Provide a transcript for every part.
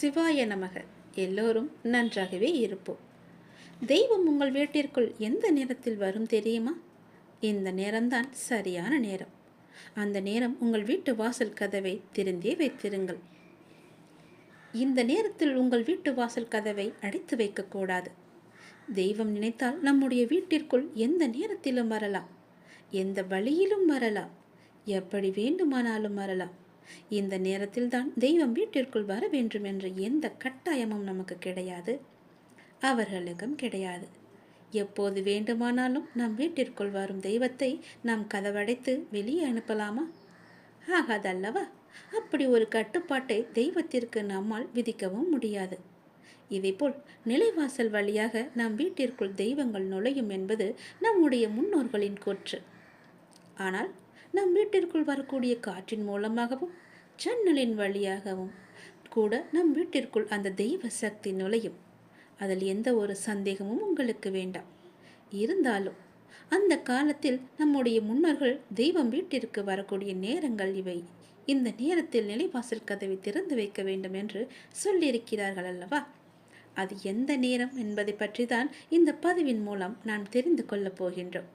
சிவாய நமக. எல்லோரும் நன்றாகவே இருப்போம். தெய்வம் உங்கள் வீட்டிற்குள் எந்த நேரத்தில் வரும் தெரியுமா? இந்த நேரம்தான் சரியான நேரம். அந்த நேரம் உங்கள் வீட்டு வாசல் கதவை திறந்தே வைத்திருங்கள். இந்த நேரத்தில் உங்கள் வீட்டு வாசல் கதவை அடைத்து வைக்கக்கூடாது தெய்வம் நினைத்தால் நம்முடைய வீட்டிற்குள் எந்த நேரத்திலும் வரலாம். எந்த வழியிலும் வரலாம். எப்படி வேண்டுமானாலும் வரலாம். இந்த நேரத்தில் தான் தெய்வம் வீட்டிற்குள் வர வேண்டும் என்ற எந்த கட்டாயமும் நமக்கு கிடையாது. அவர்களுக்கும் கிடையாது. எப்போது வேண்டுமானாலும் நம் வீட்டிற்குள் வரும் தெய்வத்தை நாம் கதவடைத்து வெளியே அனுப்பலாமா? ஆகாதல்லவா? அப்படி ஒரு கட்டுப்பாட்டை தெய்வத்திற்கு நம்மால் விதிக்கவும் முடியாது. இதேபோல் நிலைவாசல் வழியாக நம் வீட்டிற்குள் தெய்வங்கள் நுழையும் என்பது நம்முடைய முன்னோர்களின் கூற்று. ஆனால் நம் வீட்டிற்குள் வரக்கூடிய காற்றின் மூலமாகவும் ஜன்னலின் வழியாகவும் கூட நம் வீட்டிற்குள் அந்த தெய்வ சக்தி நுழையும். அதில் எந்த ஒரு சந்தேகமும் உங்களுக்கு வேண்டாம். இருந்தாலும் அந்த காலத்தில் நம்முடைய முன்னோர்கள் தெய்வம் வீட்டிற்கு வரக்கூடிய நேரங்கள் இவை. இந்த நேரத்தில் நிலைவாசல் கதவை திறந்து வைக்க வேண்டும் என்று சொல்லியிருக்கிறார்கள் அல்லவா? அது எந்த நேரம் என்பதை பற்றி தான் இந்த பதிவின் மூலம் நாம் தெரிந்து கொள்ளப் போகின்றோம்.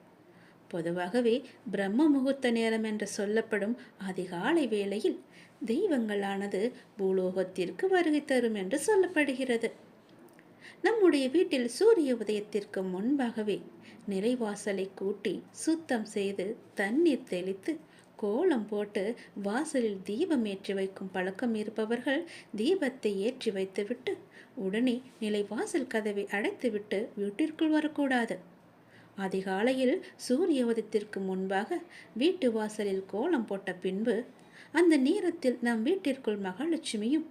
பொதுவாகவே பிரம்ம முகூர்த்த நேரம் என்று சொல்லப்படும் அதிகாலை வேளையில் தெய்வங்களானது பூலோகத்திற்கு வருகை தரும் என்று சொல்லப்படுகிறது. நம்முடைய வீட்டில் சூரிய உதயத்திற்கு முன்பாகவே நிலைவாசலை கூட்டி சுத்தம் செய்து தண்ணீர் தெளித்து கோலம் போட்டு வாசலில் தீபம் ஏற்றி வைக்கும் பழக்கம் இருப்பவர்கள் தீபத்தை ஏற்றி வைத்துவிட்டு உடனே நிலைவாசல் கதவை அடைத்துவிட்டு வீட்டிற்குள் வரக்கூடாது. அதிகாலையில் சூரிய உதயத்திற்கு முன்பாக வீட்டு வாசலில் கோலம் போட்ட பின்பு அந்த நேரத்தில் நம் வீட்டிற்குள் மகாலட்சுமியும்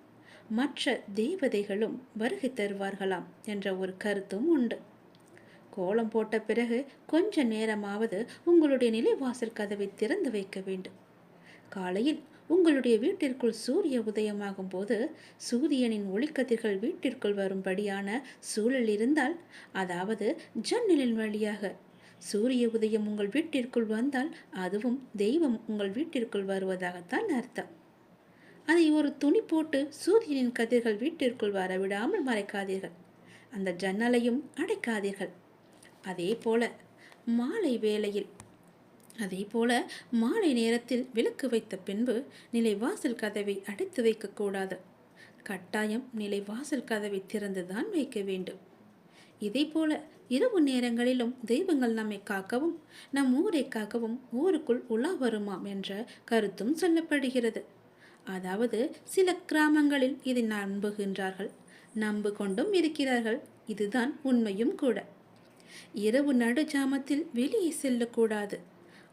மற்ற தேவதைகளும் வருகை தருவார்களாம் என்ற ஒரு கருத்தும் உண்டு. கோலம் போட்ட பிறகு கொஞ்ச நேரமாவது உங்களுடைய நிலைவாசல் கதவை திறந்து வைக்க வேண்டும். காலையில் உங்களுடைய வீட்டிற்குள் சூரிய உதயமாகும் போது சூரியனின் ஒளிக்கதிர்கள் வீட்டிற்குள் வரும்படியான சூழல் இருந்தால் அதாவது ஜன்னலின் வழியாக சூரிய உதயம் உங்கள் வீட்டிற்குள் வந்தால் அதுவும் தெய்வம் உங்கள் வீட்டிற்குள் வருவதாகத்தான் அர்த்தம். அதை ஒரு துணி போட்டு சூரியனின் கதிர்கள் வீட்டிற்குள் வரவிடாமல் மறைக்காதீர்கள். அந்த ஜன்னலையும் அடைக்காதீர்கள். அதே போல மாலை வேளையில் அதே போல மாலை நேரத்தில் விளக்கு வைத்த பின்பு நிலைவாசல் கதவை அடைத்து வைக்கக்கூடாது கட்டாயம் நிலைவாசல் கதவை திறந்துதான் வைக்க வேண்டும். இதே போல இரவு நேரங்களிலும் தெய்வங்கள் நம்மை காக்கவும் நம் ஊரை காக்கவும் ஊருக்குள் உலா வருமாம் என்ற கருத்தும் சொல்லப்படுகிறது. அதாவது சில கிராமங்களில் இதை நம்புகின்றார்கள். நம்பு கொண்டும் இருக்கிறார்கள். இதுதான் உண்மையும் கூட. இரவு நடுஜாமத்தில் வெளியே செல்லக்கூடாது.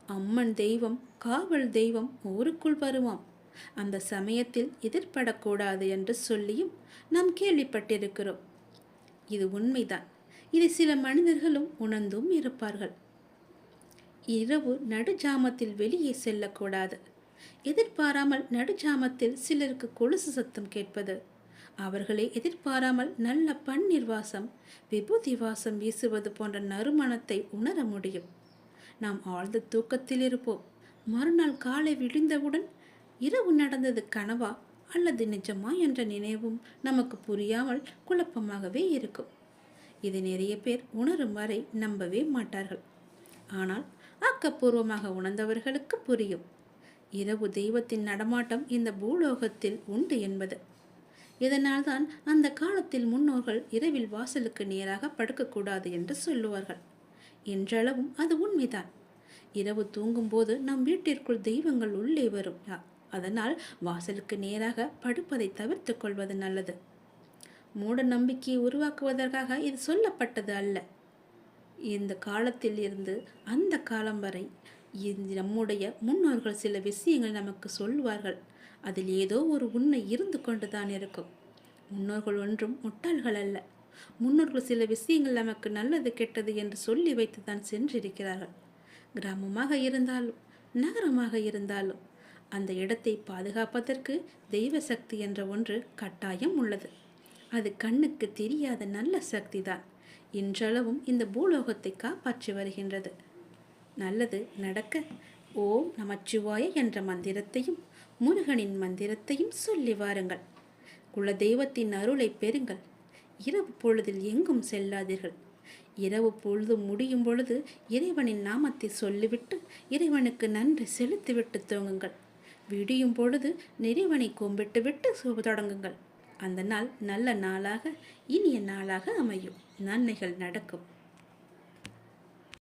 அம்மன் தெய்வம் காவல் தெய்வம் ஊருக்குள் வருவாம் அந்த சமயத்தில் எதிர்படக்கூடாது என்று சொல்லியும் நாம் கேள்விப்பட்டிருக்கிறோம். இது உண்மைதான். இதை சில மனிதர்களும் உணர்ந்தும் இருப்பார்கள். இரவு நடுஜாமத்தில் வெளியே செல்லக்கூடாது. எதிர்பாராமல் நடுஜாமத்தில் சிலருக்கு கொலுசு சத்தம் கேட்பது. அவர்களே எதிர்பாராமல் நல்ல பன்னீர் வாசம் விபூதி வாசம் வீசுவது போன்ற நறுமணத்தை உணர முடியும். நாம் ஆழ்ந்த தூக்கத்தில் இருப்போம். மறுநாள் காலை விழிந்தவுடன் இரவு நடந்தது கனவா அல்லது நிஜமா என்ற நினைவும் நமக்கு புரியாமல் குழப்பமாகவே இருக்கும். இது நிறைய பேர் உணரும் வரை நம்பவே மாட்டார்கள். ஆனால் ஆக்கப்பூர்வமாக உணர்ந்தவர்களுக்கு புரியும். இரவு தெய்வத்தின் நடமாட்டம் இந்த பூலோகத்தில் உண்டு என்பது. இதனால்தான் அந்த காலத்தில் முன்னோர்கள் இரவில் வாசலுக்கு நேராக படுக்கக்கூடாது என்று சொல்லுவார்கள். என்றளவும் அது உண்மைதான். இரவு தூங்கும்போது நம் வீட்டிற்குள் தெய்வங்கள் உள்ளே வரும். அதனால் வாசலுக்கு நேராக படுப்பதை தவிர்த்து கொள்வது நல்லது. மூட நம்பிக்கையை உருவாக்குவதற்காக இது சொல்லப்பட்டது அல்ல. இந்த காலத்தில் இருந்து அந்த காலம் வரை நம்முடைய முன்னோர்கள் சில விஷயங்கள் நமக்கு சொல்வார்கள். அதில் ஏதோ ஒரு உண்மை இருந்து கொண்டுதான் இருக்கும். முன்னோர்கள் ஒன்றும் முட்டாள்கள் அல்ல. முன்னோர்கள் சில விஷயங்கள் நமக்கு நல்லது கெட்டது என்று சொல்லி வைத்து தான் சென்றிருக்கிறார்கள். கிராமமாக இருந்தாலும் நகரமாக இருந்தாலும் அந்த இடத்தை பாதுகாப்பதற்கு தெய்வ சக்தி என்ற ஒன்று கட்டாயம் உள்ளது. அது கண்ணுக்கு தெரியாத நல்ல சக்தி தான். இன்றளவும் இந்த பூலோகத்தை காப்பாற்றி வருகின்றது. நல்லது நடக்க ஓம் நமச்சிவாய என்ற மந்திரத்தையும் முருகனின் மந்திரத்தையும் சொல்லி வாருங்கள். குலதெய்வத்தின் அருளை பெறுங்கள். இரவு பொழுதில் எங்கும் செல்லாதீர்கள். இரவு பொழுது முடியும் பொழுது இறைவனின் நாமத்தை சொல்லிவிட்டு இறைவனுக்கு நன்றி செலுத்திவிட்டு தூங்குங்கள். விடியும் பொழுது நிறைவனை கும்பிட்டு விட்டு தொடங்குங்கள். அந்த நாள் நல்ல நாளாக இனிய நாளாக அமையும். நன்மைகள் நடக்கும்.